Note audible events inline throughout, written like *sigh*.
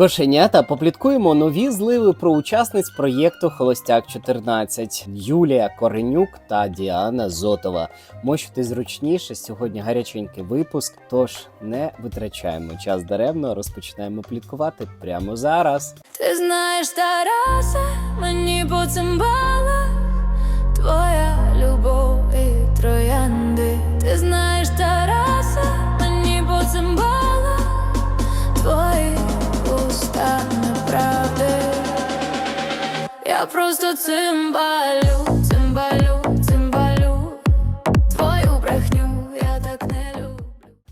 Кошенята попліткуємо нові зливи про учасниць проєкту Холостяк 14 Юлія Коренюк та Діана Зотова. Мощути зручніше сьогодні гаряченький випуск. Тож не витрачаємо час даремно, розпочинаємо пліткувати прямо зараз. Ти знаєш, Тараса, мені по цим Твоя Я просто цимбалю, цимбалю,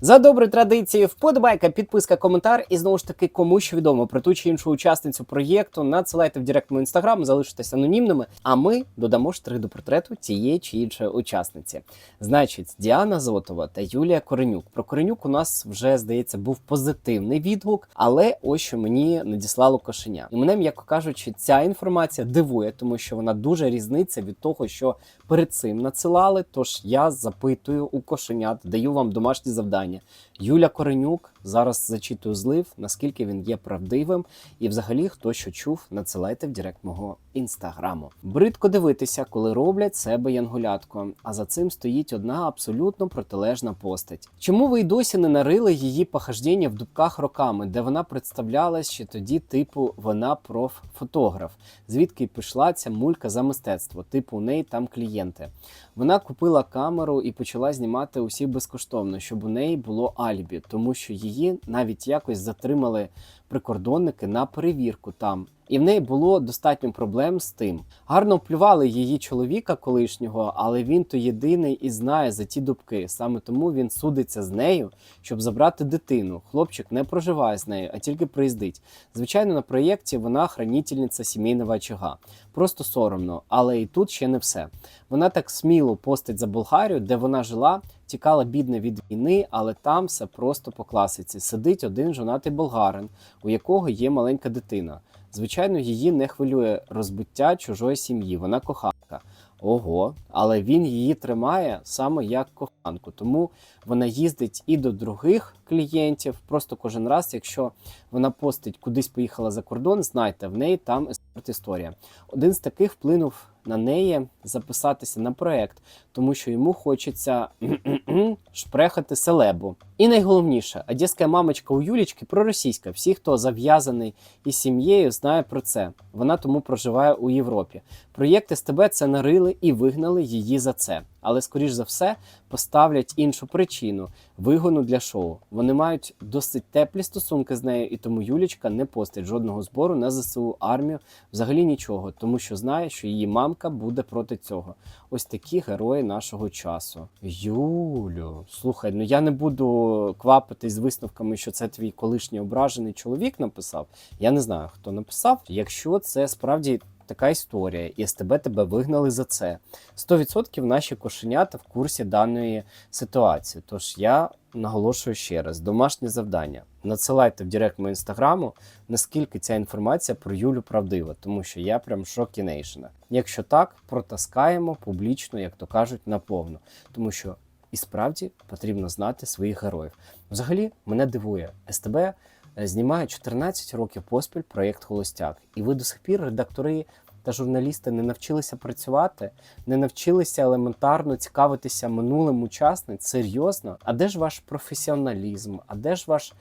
За добрі традиції, вподобайка, підписка, коментар. І знову ж таки, кому що відомо про ту чи іншу учасницю проєкту, надсилайте в директ мою інстаграм, залишитесь анонімними. А ми додамо штрих до портрету цієї чи іншої учасниці. Значить, Діана Зотова та Юлія Коренюк. Про Коренюк у нас вже здається був позитивний відгук, але ось що мені надіслало кошеня. І мене, м'яко кажучи, ця інформація дивує, тому що вона дуже різниця від того, що перед цим надсилали. Тож я запитую у кошенят, даю вам домашні завдання. Юля Коренюк зараз зачитую злив, наскільки він є правдивим, і взагалі хто що чув, надсилайте в директ мого інстаграму. Бридко дивитися, коли роблять себе янголятко. А за цим стоїть одна абсолютно протилежна постать. Чому ви й досі не нарили її похождення в дубках роками, де вона представлялась ще тоді, типу вона проф-фотограф, звідки й пішла ця мулька за мистецтво, типу у неї там клієнти. Вона купила камеру і почала знімати усіх безкоштовно, щоб у неї було алібі, тому що її навіть якось затримали прикордонники на перевірку там. І в неї було достатньо проблем з тим. Гарно вплювали її чоловіка колишнього, але він то єдиний і знає за ті дубки. Саме тому він судиться з нею, щоб забрати дитину. Хлопчик не проживає з нею, а тільки приїздить. Звичайно, на проєкті вона хранительниця сімейного очага. Просто соромно, але і тут ще не все. Вона так сміло постить за Болгарію, де вона жила, тікала бідна від війни, але там все просто по класиці. Сидить один жонатий болгарин, у якого є маленька дитина. Звичайно, її не хвилює розбиття чужої сім'ї, вона коханка. Ого, але він її тримає саме як коханку. Тому вона їздить і до других клієнтів. Просто кожен раз, якщо вона постить кудись поїхала за кордон, знайте, в неї там ескорт історія. Один з таких вплинув на неї записатися на проект, тому що йому хочеться *clears throat* шпрехати селебу. І найголовніше, одеська мамочка у Юлічки проросійська. Всі, хто зав'язаний із сім'єю, знає про це. Вона тому проживає у Європі. Проєкт СТБ це нарили і вигнали її за це. Але, скоріш за все, поставлять іншу причину вигону для шоу. Вони мають досить теплі стосунки з нею, і тому Юлічка не постить жодного збору на ЗСУ армію, взагалі нічого, тому що знає, що її мамка буде проти цього. Ось такі герої нашого часу. Юлю, слухай, ну я не буду квапитись з висновками, що це твій колишній ображений чоловік написав. Я не знаю, хто написав. Якщо це справді така історія, і СТБ тебе вигнали за це. 100% наші кошенята в курсі даної ситуації. Тож я наголошую ще раз: домашнє завдання. Надсилайте в директ мого інстаграму, наскільки ця інформація про Юлю правдива, тому що я прям шокінейшена. Якщо так, протаскаємо публічно, як то кажуть, наповну. Тому що і справді потрібно знати своїх героїв. Взагалі, мене дивує СТБ е, знімає 14 років поспіль проєкт Холостяк, і ви до сих пір редактори та журналісти не навчилися працювати, не навчилися елементарно цікавитися минулим учасниць. Серйозно? А де ж ваш професіоналізм? А де ж ваш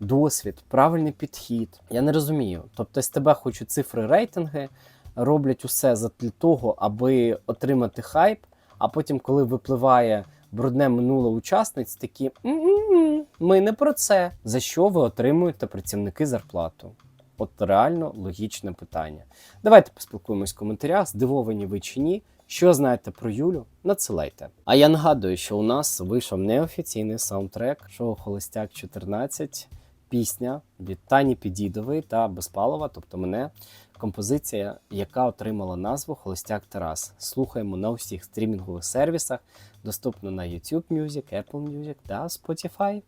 досвід, правильний підхід? Я не розумію. Тобто тебе хочуть цифри рейтинги, роблять усе для того, аби отримати хайп. А потім, коли випливає брудне минуле учасниць, такі «М-м-м, ми не про це. За що ви отримуєте працівники зарплату? От реально логічне питання. Давайте поспілкуємось в коментарях, здивовані ви чи ні. Що знаєте про Юлю? Надсилайте. А я нагадую, що у нас вийшов неофіційний саундтрек шоу Холостяк 14, пісня від Тані Підідової та Безпалова, тобто мене. Композиція, яка отримала назву Холостяк Тарас. Слухаємо на усіх стрімінгових сервісах, доступно на YouTube Music, Apple Music та Spotify.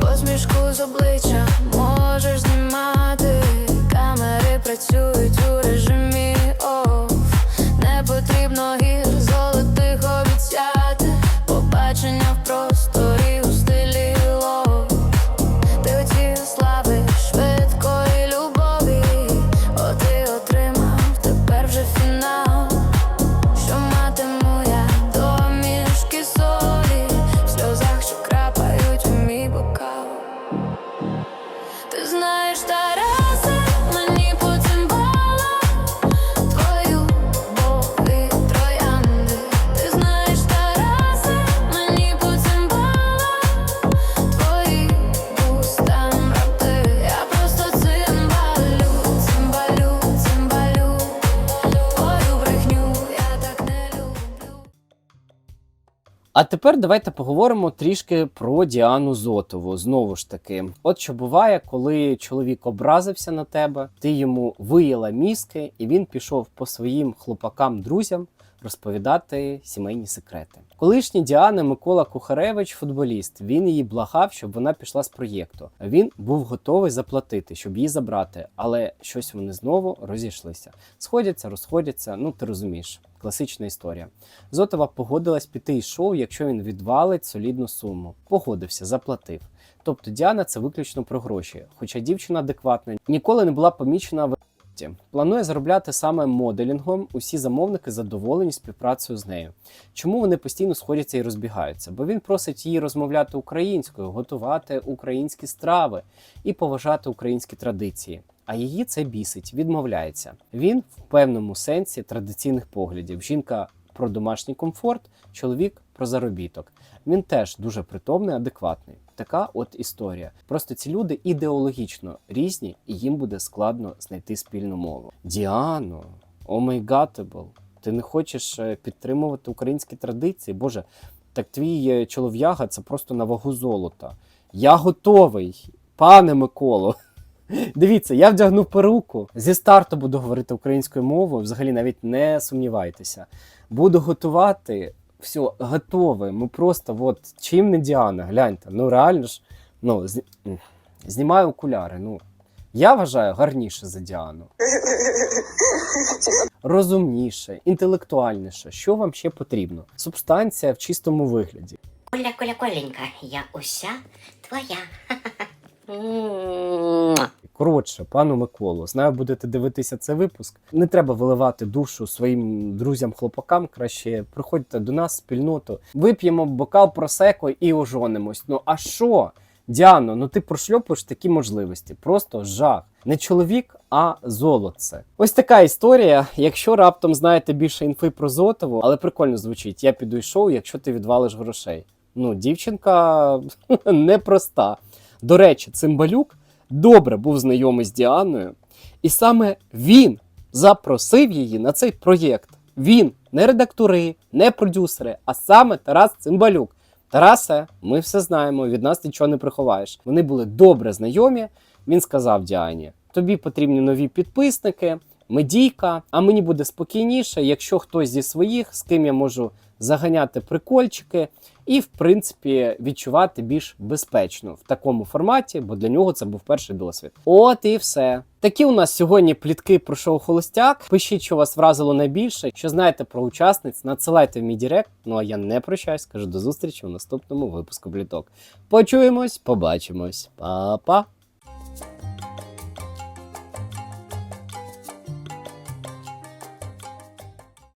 Посмішку з обличчя А тепер давайте поговоримо трішки про Діану Зотову. Знову ж таки, от що буває, коли чоловік образився на тебе, ти йому виїла мізки, і він пішов по своїм хлопакам-друзям розповідати сімейні секрети. Колишній Діани Микола Кухаревич, футболіст, він її благав, щоб вона пішла з проєкту. Він був готовий заплатити, щоб її забрати, але щось вони знову розійшлися. Сходяться, розходяться. Ну ти розумієш, класична історія. Зотова погодилась піти із шоу, якщо він відвалить солідну суму. Погодився, заплатив. Тобто Діана це виключно про гроші. Хоча дівчина адекватна, ніколи не була помічена в ***ті. Планує заробляти саме моделінгом. Усі замовники задоволені співпрацею з нею. Чому вони постійно сходяться і розбігаються? Бо він просить її розмовляти українською, готувати українські страви і поважати українські традиції. А її це бісить, відмовляється. Він в певному сенсі традиційних поглядів. Жінка про домашній комфорт, чоловік про заробіток. Він теж дуже притомний, адекватний. Така от історія. Просто ці люди ідеологічно різні, і їм буде складно знайти спільну мову. Діано, омейгатебл, ти не хочеш е, підтримувати українські традиції? Боже, так твій е, чолов'яга це просто на вагу золота. Я готовий, пане Миколо. *laughs* Дивіться, я вдягнув перуку. Зі старту буду говорити українською мовою. Взагалі навіть не сумнівайтеся. Буду готувати. Все, готове. Ми просто от чим не Діана, гляньте. Ну реально ж, ну, з... знімаю окуляри. Ну, я вважаю гарніше за Діану. Розумніше, інтелектуальніше. Що вам ще потрібно? Субстанція в чистому вигляді. Коля, Коля, Коленька, я уся твоя. *laughs* Коротше, пану Миколу, знаю, будете дивитися цей випуск. Не треба виливати душу своїм друзям-хлопакам. Краще приходьте до нас спільноту. Вип'ємо бокал просеко і ожонимось. Ну а що? Діано, ну ти прошльопуєш такі можливості. Просто жах. Не чоловік, а золоце. Ось така історія. Якщо раптом знаєте більше інфи про Зотову, але прикольно звучить, я піду й шоу, якщо ти відвалиш грошей. Ну, дівчинка *laughs* непроста. До речі, цимбалюк добре був знайомий з Діаною, і саме він запросив її на цей проєкт. Він не редактори, не продюсери, а саме Тарас Цимбалюк. Тарасе, ми все знаємо, від нас нічого не приховаєш. Вони були добре знайомі. Він сказав Діані: тобі потрібні нові підписники, медійка, а мені буде спокійніше, якщо хтось зі своїх, з ким я можу заганяти прикольчики, і, в принципі, відчувати більш безпечно в такому форматі, бо для нього це був перший досвід. От і все. Такі у нас сьогодні плітки про шоу Холостяк. Пишіть, що вас вразило найбільше. Що знаєте про учасниць, надсилайте в мій директ. Ну а я не прощаюсь, кажу до зустрічі у наступному випуску пліток. Почуємось, побачимось, Па-па!